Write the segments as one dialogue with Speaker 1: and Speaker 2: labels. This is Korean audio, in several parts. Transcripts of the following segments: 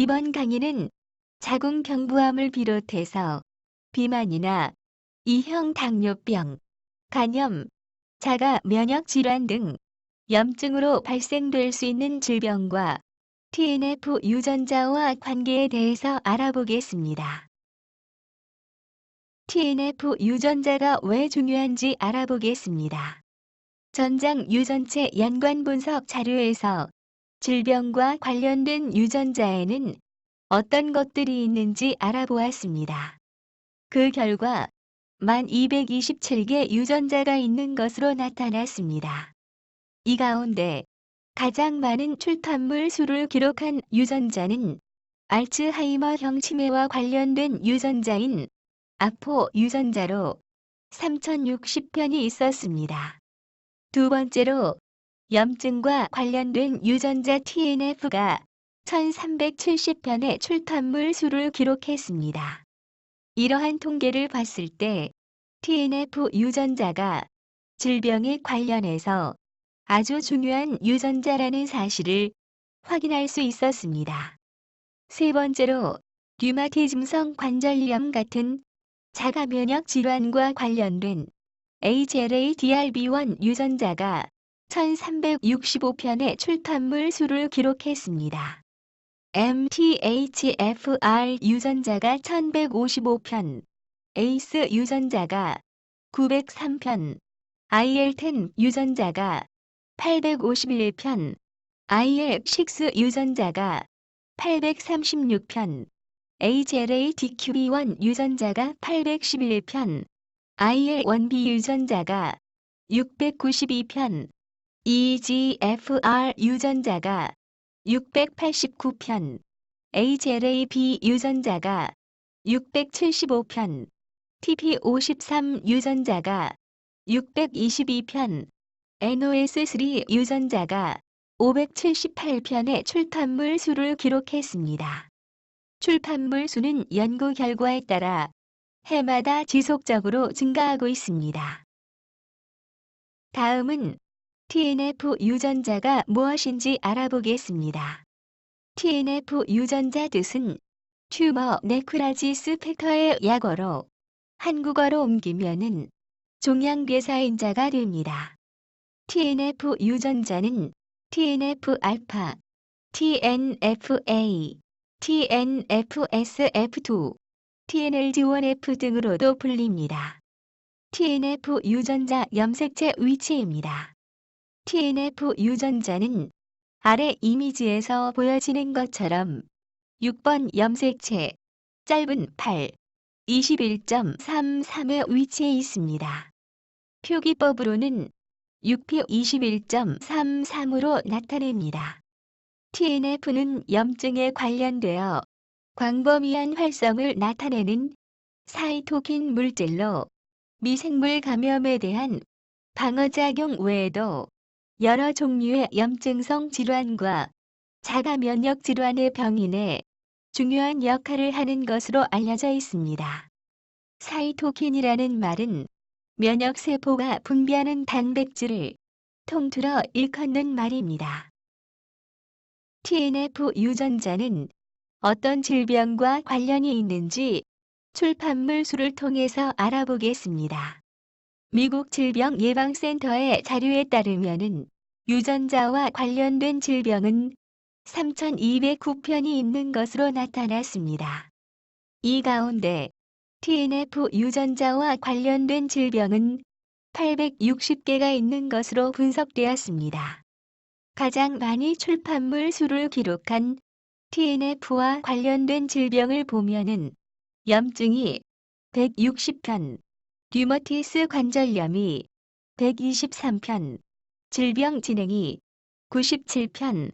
Speaker 1: 이번 강의는 자궁경부암을 비롯해서 비만이나 이형 당뇨병, 간염, 자가 면역 질환 등 염증으로 발생될 수 있는 질병과 TNF 유전자와 관계에 대해서 알아보겠습니다. TNF 유전자가 왜 중요한지 알아보겠습니다. 전장 유전체 연관 분석 자료에서 질병과 관련된 유전자에는 어떤 것들이 있는지 알아보았습니다. 그 결과 만 227개 유전자가 있는 것으로 나타났습니다. 이 가운데 가장 많은 출판물 수를 기록한 유전자는 알츠하이머형 치매와 관련된 유전자인 아포 유전자로 3060편이 있었습니다. 두 번째로 염증과 관련된 유전자 TNF가 1370편의 출판물 수를 기록했습니다. 이러한 통계를 봤을 때 TNF 유전자가 질병에 관련해서 아주 중요한 유전자라는 사실을 확인할 수 있었습니다. 세 번째로 류마티즘성 관절염 같은 자가 면역 질환과 관련된 HLA-DRB1 유전자가 1365편의 출판물 수를 기록했습니다. MTHFR 유전자가 1155편, ACE 유전자가 903편, IL-10 유전자가 851편, IL-6 유전자가 836편, HLA-DQB1 유전자가 811편, IL-1B 유전자가 692편, EGFR 유전자가 689편, HLA-B 유전자가 675편, TP53 유전자가 622편, NOS3 유전자가 578편의 출판물 수를 기록했습니다. 출판물 수는 연구 결과에 따라 해마다 지속적으로 증가하고 있습니다. 다음은 TNF 유전자가 무엇인지 알아보겠습니다. TNF 유전자 뜻은 튜머 네크라지스 팩터의 약어로 한국어로 옮기면은 종양대사인자가 됩니다. TNF 유전자는 TNF-알파, TNF-A, TNF-SF2, TNLG1F 등으로도 불립니다. TNF 유전자 염색체 위치입니다. TNF 유전자는 아래 이미지에서 보여지는 것처럼 6번 염색체 짧은 8, 21.33의 위치에 있습니다. 표기법으로는 6p 21.33으로 나타냅니다. TNF는 염증에 관련되어 광범위한 활성을 나타내는 사이토킨 물질로 미생물 감염에 대한 방어작용 외에도 여러 종류의 염증성 질환과 자가 면역 질환의 병인에 중요한 역할을 하는 것으로 알려져 있습니다. 사이토킨이라는 말은 면역세포가 분비하는 단백질을 통틀어 일컫는 말입니다. TNF 유전자는 어떤 질병과 관련이 있는지 출판물 수를 통해서 알아보겠습니다. 미국 질병 예방센터의 자료에 따르면 유전자와 관련된 질병은 3,209편이 있는 것으로 나타났습니다. 이 가운데 TNF 유전자와 관련된 질병은 860개가 있는 것으로 분석되었습니다. 가장 많이 출판물 수를 기록한 TNF와 관련된 질병을 보면은 염증이 160편, 류머티스 관절염이 123편, 질병 진행이 97편,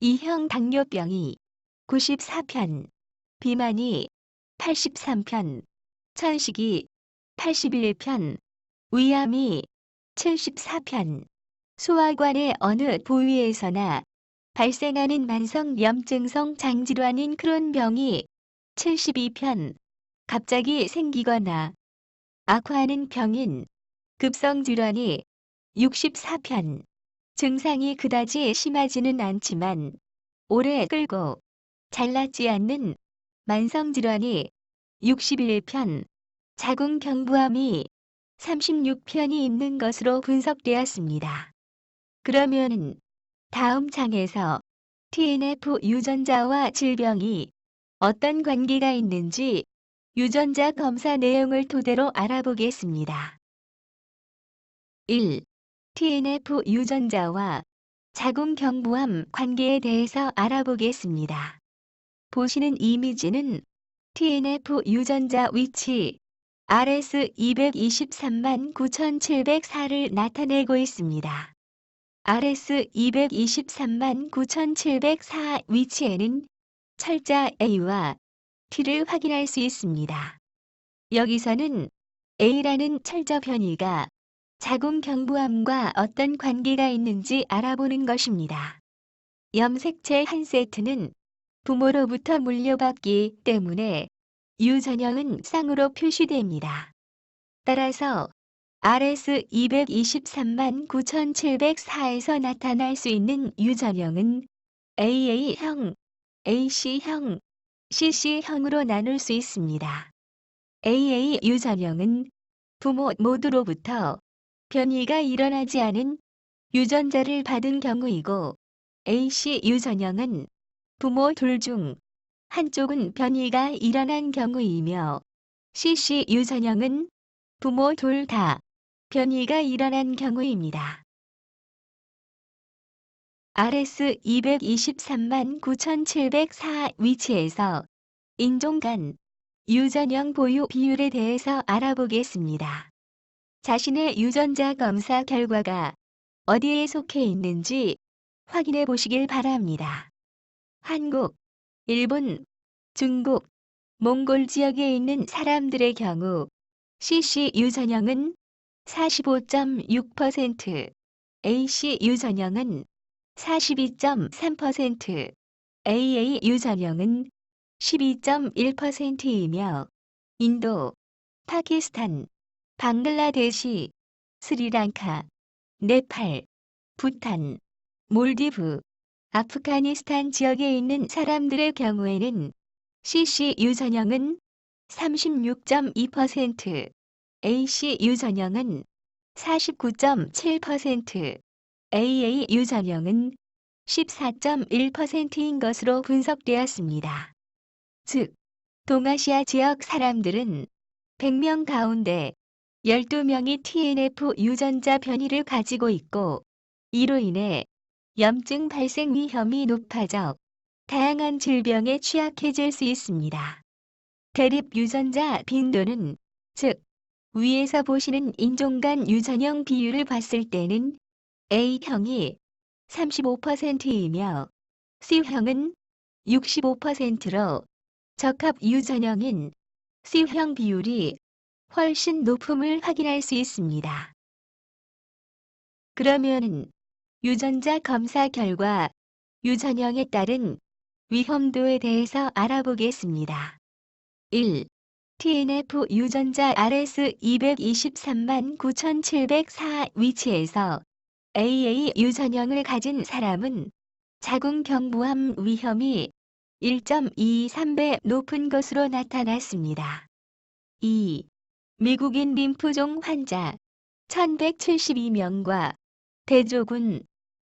Speaker 1: 이형 당뇨병이 94편, 비만이 83편, 천식이 81편, 위암이 74편, 소화관의 어느 부위에서나 발생하는 만성 염증성 장질환인 크론병이 72편, 갑자기 생기거나 악화하는 병인 급성질환이 64편, 증상이 그다지 심하지는 않지만 오래 끌고 잘 낫지 않는 만성질환이 61편, 자궁경부암이 36편이 있는 것으로 분석되었습니다. 그러면 다음 장에서 TNF 유전자와 질병이 어떤 관계가 있는지 유전자 검사 내용을 토대로 알아보겠습니다. 1. TNF 유전자와 자궁경부암 관계에 대해서 알아보겠습니다. 보시는 이미지는 TNF 유전자 위치 RS223만 9704를 나타내고 있습니다. RS223만 9704 위치에는 철자 A와 T를 확인할 수 있습니다. 여기서는 A라는 철저 변이가 자궁 경부암과 어떤 관계가 있는지 알아보는 것입니다. 염색체 한 세트는 부모로부터 물려받기 때문에 유전형은 쌍으로 표시됩니다. 따라서 RS223만 9704에서 나타날 수 있는 유전형은 AA형, AC형, CC형으로 나눌 수 있습니다. AA 유전형은 부모 모두로부터 변이가 일어나지 않은 유전자를 받은 경우이고 AC 유전형은 부모 둘 중 한쪽은 변이가 일어난 경우이며 CC 유전형은 부모 둘 다 변이가 일어난 경우입니다. RS223만 9704 위치에서 인종 간 유전형 보유 비율에 대해서 알아보겠습니다. 자신의 유전자 검사 결과가 어디에 속해 있는지 확인해 보시길 바랍니다. 한국, 일본, 중국, 몽골 지역에 있는 사람들의 경우 CC 유전형은 45.6%, AC 유전형은 42.3%, AA 유전형은 12.1%이며 인도, 파키스탄, 방글라데시, 스리랑카, 네팔, 부탄, 몰디브, 아프가니스탄 지역에 있는 사람들의 경우에는 CC 유전형은 36.2%, AC 유전형은 49.7%, AA 유전형은 14.1%인 것으로 분석되었습니다. 즉, 동아시아 지역 사람들은 100명 가운데 12명이 TNF 유전자 변이를 가지고 있고 이로 인해 염증 발생 위험이 높아져 다양한 질병에 취약해질 수 있습니다. 대립 유전자 빈도는 즉 위에서 보시는 인종 간 유전형 비율을 봤을 때는 A형이 35%이며 C형은 65%로 적합 유전형인 C형 비율이 훨씬 높음을 확인할 수 있습니다. 그러면 유전자 검사 결과 유전형에 따른 위험도에 대해서 알아보겠습니다. 1. TNF 유전자 RS223만 9704 위치에서 AA 유전형을 가진 사람은 자궁경부암 위험이 1.23배 높은 것으로 나타났습니다. 2. 미국인 림프종 환자 1172명과 대조군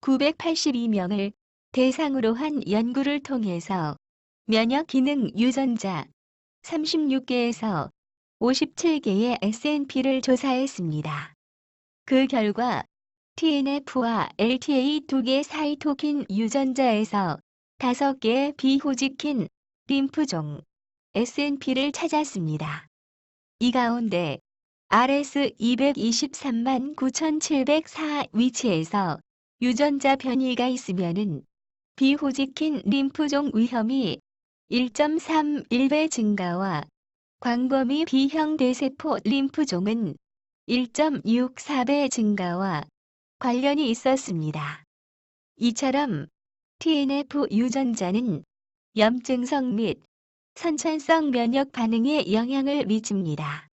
Speaker 1: 982명을 대상으로 한 연구를 통해서 면역 기능 유전자 36개에서 57개의 SNP를 조사했습니다. 그 결과 TNF와 LTA 두개 사이토킨 유전자에서 5개의 비호지킨 림프종 SNP를 찾았습니다. 이 가운데 RS223만 9704 위치에서 유전자 변이가 있으면은 비호지킨 림프종 위험이 1.31배 증가와 광범위 B형 대세포 림프종은 1.64배 증가와 관련이 있었습니다. 이처럼 TNF 유전자는 염증성 및 선천성 면역 반응에 영향을 미칩니다.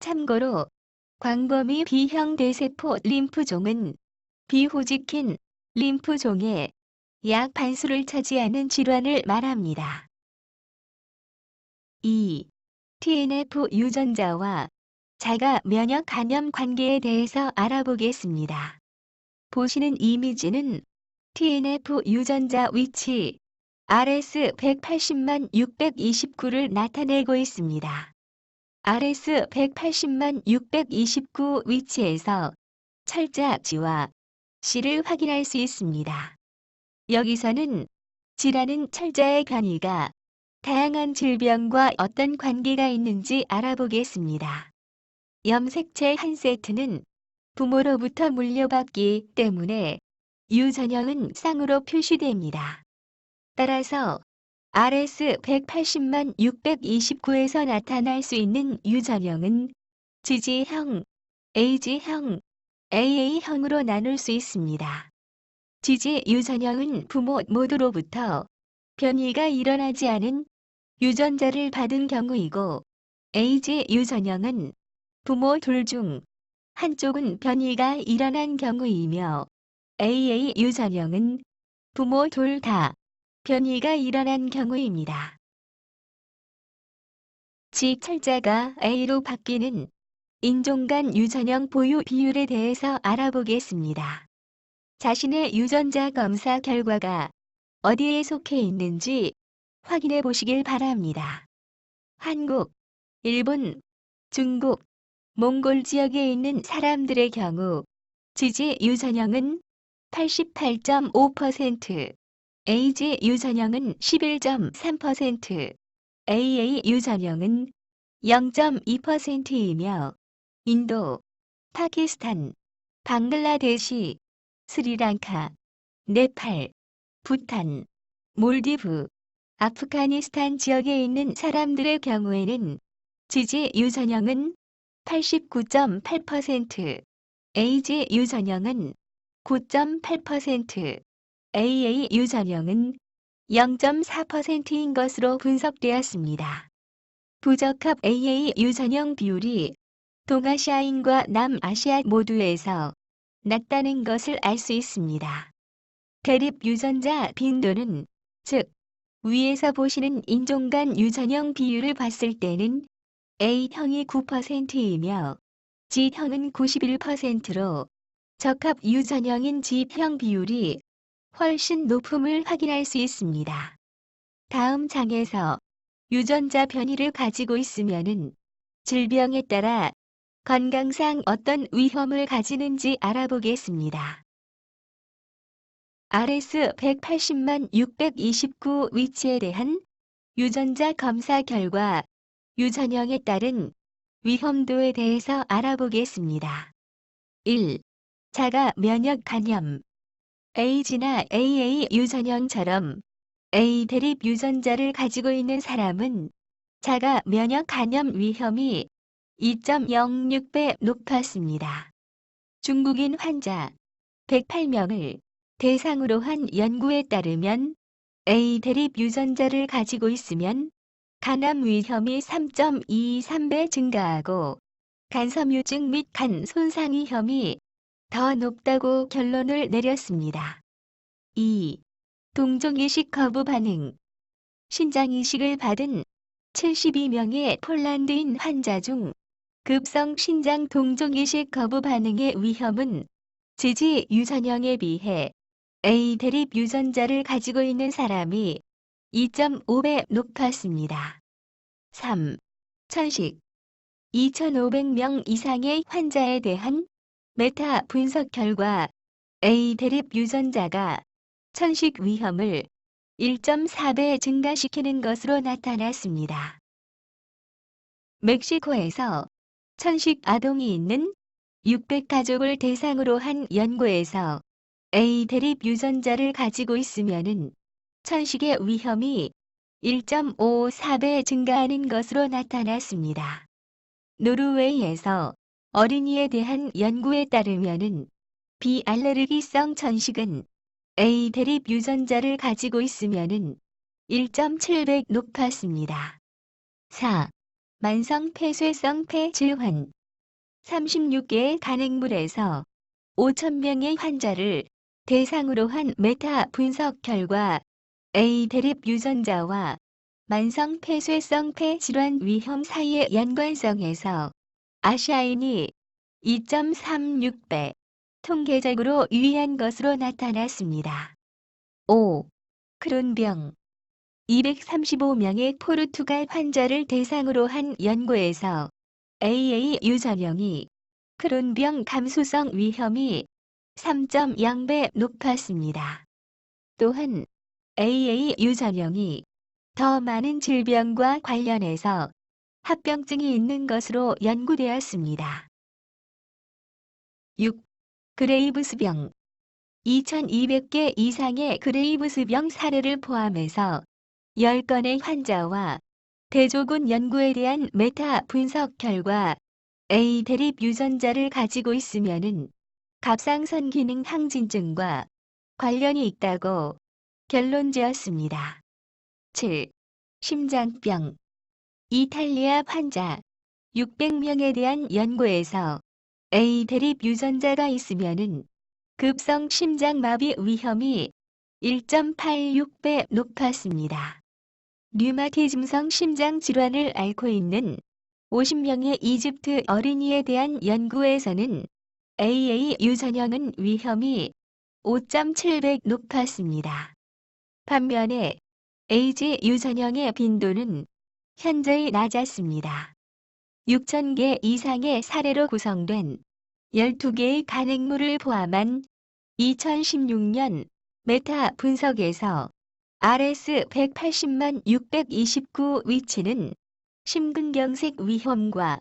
Speaker 1: 참고로 광범위 B형 대세포 림프종은 비호지킨 림프종의 약 반수를 차지하는 질환을 말합니다. 2. TNF 유전자와 자가 면역 감염 관계에 대해서 알아보겠습니다. 보시는 이미지는 TNF 유전자 위치 RS 180만 629를 나타내고 있습니다. RS 180만 629 위치에서 철자 G와 C를 확인할 수 있습니다. 여기서는 G라는 철자의 변이가 다양한 질병과 어떤 관계가 있는지 알아보겠습니다. 염색체 한 세트는 부모로부터 물려받기 때문에 유전형은 쌍으로 표시됩니다. 따라서 RS 180만 629에서 나타날 수 있는 유전형은 지지형, AG형, AA형으로 나눌 수 있습니다. 지지 유전형은 부모 모두로부터 변이가 일어나지 않은 유전자를 받은 경우이고 AG 유전형은 부모 둘 중 한쪽은 변이가 일어난 경우이며 AA 유전형은 부모 둘 다 변이가 일어난 경우입니다. G 철자가 A로 바뀌는 인종 간 유전형 보유 비율에 대해서 알아보겠습니다. 자신의 유전자 검사 결과가 어디에 속해 있는지 확인해 보시길 바랍니다. 한국, 일본, 중국, 몽골 지역에 있는 사람들의 경우 지지 유전형은 88.5%, AG 유전형은 11.3%, AA 유전형은 0.2%이며 인도, 파키스탄, 방글라데시, 스리랑카, 네팔, 부탄, 몰디브, 아프가니스탄 지역에 있는 사람들의 경우에는 지지 유전형은 89.8%, AG 유전형은 9.8%, AA 유전형은 0.4%인 것으로 분석되었습니다. 부적합 AA 유전형 비율이 동아시아인과 남아시아 모두에서 낮다는 것을 알 수 있습니다. 대립 유전자 빈도는 즉 위에서 보시는 인종 간 유전형 비율을 봤을 때는 A형이 9%이며 G형은 91%로 적합 유전형인 G형 비율이 훨씬 높음을 확인할 수 있습니다. 다음 장에서 유전자 변이를 가지고 있으면은 질병에 따라 건강상 어떤 위험을 가지는지 알아보겠습니다. RS 180만 629 위치에 대한 유전자 검사 결과 유전형에 따른 위험도에 대해서 알아보겠습니다. 1. 자가 면역 간염 AG나 AA 유전형처럼 A 대립 유전자를 가지고 있는 사람은 자가 면역 간염 위험이 2.06배 높았습니다. 중국인 환자 108명을 대상으로 한 연구에 따르면 A 대립 유전자를 가지고 있으면 간암 위험이 3.23배 증가하고 간섬유증 및 간 손상 위험이 더 높다고 결론을 내렸습니다. 2. 동종이식 거부 반응 신장 이식을 받은 72명의 폴란드인 환자 중 급성 신장 동종이식 거부 반응의 위험은 지지 유전형에 비해 A 대립 유전자를 가지고 있는 사람이 2.5배 높았습니다. 3. 천식 2,500명 이상의 환자에 대한 메타 분석 결과 A 대립 유전자가 천식 위험을 1.4배 증가시키는 것으로 나타났습니다. 멕시코에서 천식 아동이 있는 600가족을 대상으로 한 연구에서 A 대립 유전자를 가지고 있으면은 천식의 위험이 1.54배 증가하는 것으로 나타났습니다. 노르웨이에서 어린이에 대한 연구에 따르면은 비알레르기성 천식은 A 대립 유전자를 가지고 있으면은 1.7배 높았습니다. 4. 만성 폐쇄성 폐질환 36개의 간행물에서 5,000명의 환자를 대상으로 한 메타 분석 결과 A 대립 유전자와 만성 폐쇄성 폐질환 위험 사이의 연관성에서 아시아인이 2.36배 통계적으로 유의한 것으로 나타났습니다. 5. 크론병 235명의 포르투갈 환자를 대상으로 한 연구에서 AA 유전형이 크론병 감수성 위험이 3.0배 높았습니다. 또한 AA 유전형이 더 많은 질병과 관련해서 합병증이 있는 것으로 연구되었습니다. 6. 그레이브스병 2200개 이상의 그레이브스병 사례를 포함해서 10건의 환자와 대조군 연구에 대한 메타 분석 결과 A 대립 유전자를 가지고 있으면은 갑상선 기능 항진증과 관련이 있다고 결론 지었습니다. 7. 심장병 이탈리아 환자 600명에 대한 연구에서 A 대립 유전자가 있으면은 급성 심장마비 위험이 1.86배 높았습니다. 류마티즘성 심장 질환을 앓고 있는 50명의 이집트 어린이에 대한 연구에서는 AA 유전형은 위험이 5.7배 높았습니다. 반면에 AG 유전형의 빈도는 현저히 낮았습니다. 6,000개 이상의 사례로 구성된 12개의 간행물을 포함한 2016년 메타 분석에서 RS 180만 629 위치는 심근경색 위험과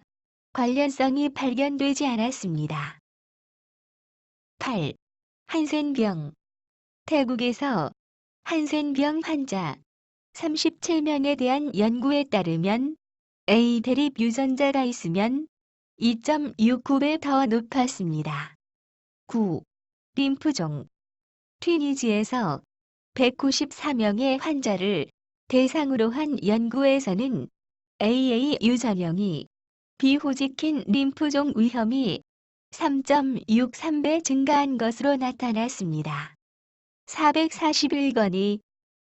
Speaker 1: 관련성이 발견되지 않았습니다. 8. 한센병 태국에서 한센병 환자 37명에 대한 연구에 따르면 A 대립 유전자가 있으면 2.69배 더 높았습니다. 9. 림프종 튀니지에서 194명의 환자를 대상으로 한 연구에서는 AA 유전형이 비호지킨 림프종 위험이 3.63배 증가한 것으로 나타났습니다. 441건이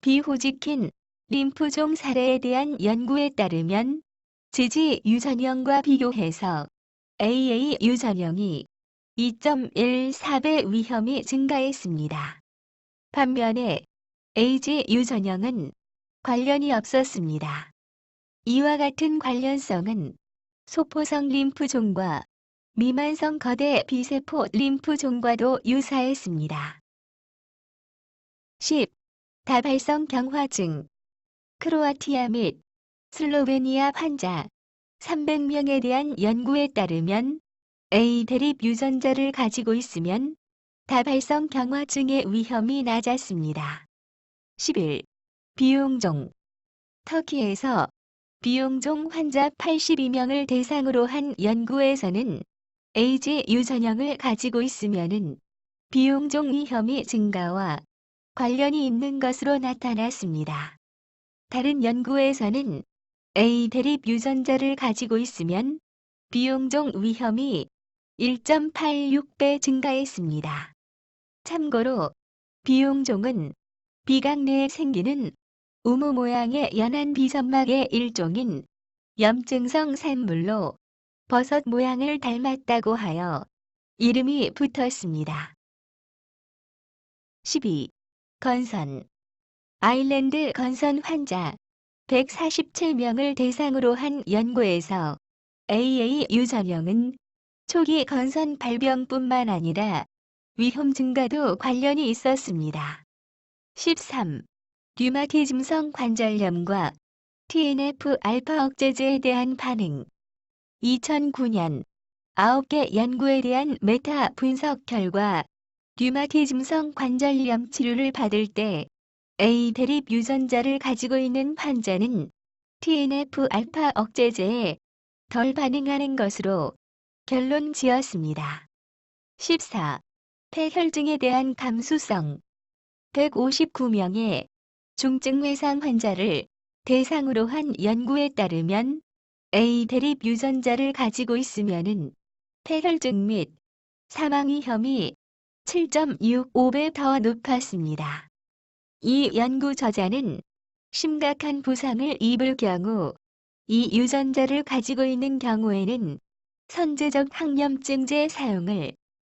Speaker 1: 비호지킨 림프종 사례에 대한 연구에 따르면 지지 유전형과 비교해서 AA 유전형이 2.14배 위험이 증가했습니다. 반면에 AG 유전형은 관련이 없었습니다. 이와 같은 관련성은 소포성 림프종과 미만성 거대 비세포 림프종과도 유사했습니다. 10. 다발성 경화증 크로아티아 및 슬로베니아 환자 300명에 대한 연구에 따르면 A 대립 유전자를 가지고 있으면 다발성 경화증의 위험이 낮았습니다. 11. 비용종 터키에서 비용종 환자 82명을 대상으로 한 연구에서는 에이즈 유전형을 가지고 있으면은 비용종 위험이 증가와 관련이 있는 것으로 나타났습니다. 다른 연구에서는 A 대립 유전자를 가지고 있으면 비용종 위험이 1.86배 증가했습니다. 참고로 비용종은 비강 내에 생기는 우무 모양의 연한 비점막의 일종인 염증성 샘물로 버섯 모양을 닮았다고 하여 이름이 붙었습니다. 12. 건선 아일랜드 건선 환자 147명을 대상으로 한 연구에서 AA 유전형은 초기 건선 발병뿐만 아니라 위험 증가도 관련이 있었습니다. 13. 류마티즘성 관절염과 TNF-알파 억제제에 대한 반응 2009년 9개 연구에 대한 메타 분석 결과 류마티즘성 관절염 치료를 받을 때 A 대립 유전자를 가지고 있는 환자는 TNF-알파 억제제에 덜 반응하는 것으로 결론 지었습니다. 14. 폐혈증에 대한 감수성 159명의 중증 외상 환자를 대상으로 한 연구에 따르면 A 대립 유전자를 가지고 있으면은 폐혈증 및 사망 위험이 7.65배 더 높았습니다. 이 연구 저자는 심각한 부상을 입을 경우 이 유전자를 가지고 있는 경우에는 선제적 항염증제 사용을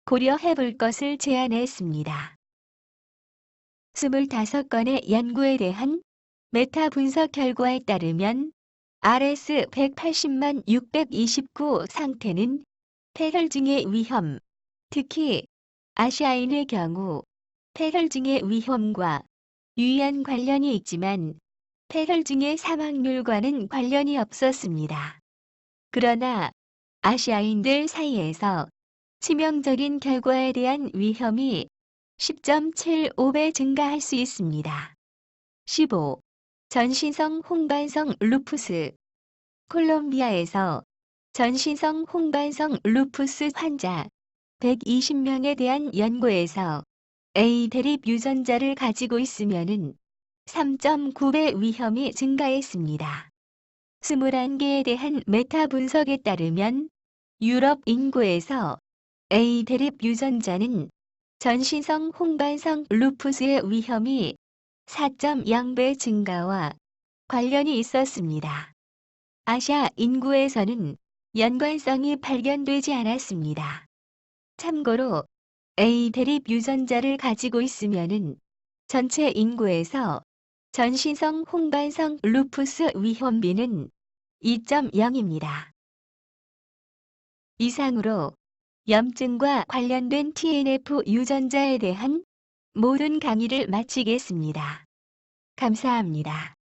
Speaker 1: 고려해 볼 것을 제안했습니다. 25건의 연구에 대한 메타 분석 결과에 따르면 RS 180만 629 상태는 폐혈증의 위험, 특히 아시아인의 경우 폐혈증의 위험과 유의한 관련이 있지만 폐혈증의 사망률과는 관련이 없었습니다. 그러나 아시아인들 사이에서 치명적인 결과에 대한 위험이 10.75배 증가할 수 있습니다. 15. 전신성 홍반성 루푸스 콜롬비아에서 전신성 홍반성 루푸스 환자 120명에 대한 연구에서 A 대립 유전자를 가지고 있으면은 3.9배 위험이 증가했습니다. 21개에 대한 메타 분석에 따르면 유럽 인구에서 A 대립 유전자는 전신성 홍반성 루푸스의 위험이 4.0배 증가와 관련이 있었습니다. 아시아 인구에서는 연관성이 발견되지 않았습니다. 참고로 A 대립 유전자를 가지고 있으면은 전체 인구에서 전신성 홍반성 루푸스 위험비는 2.0입니다. 이상으로 염증과 관련된 TNF 유전자에 대한 모든 강의를 마치겠습니다. 감사합니다.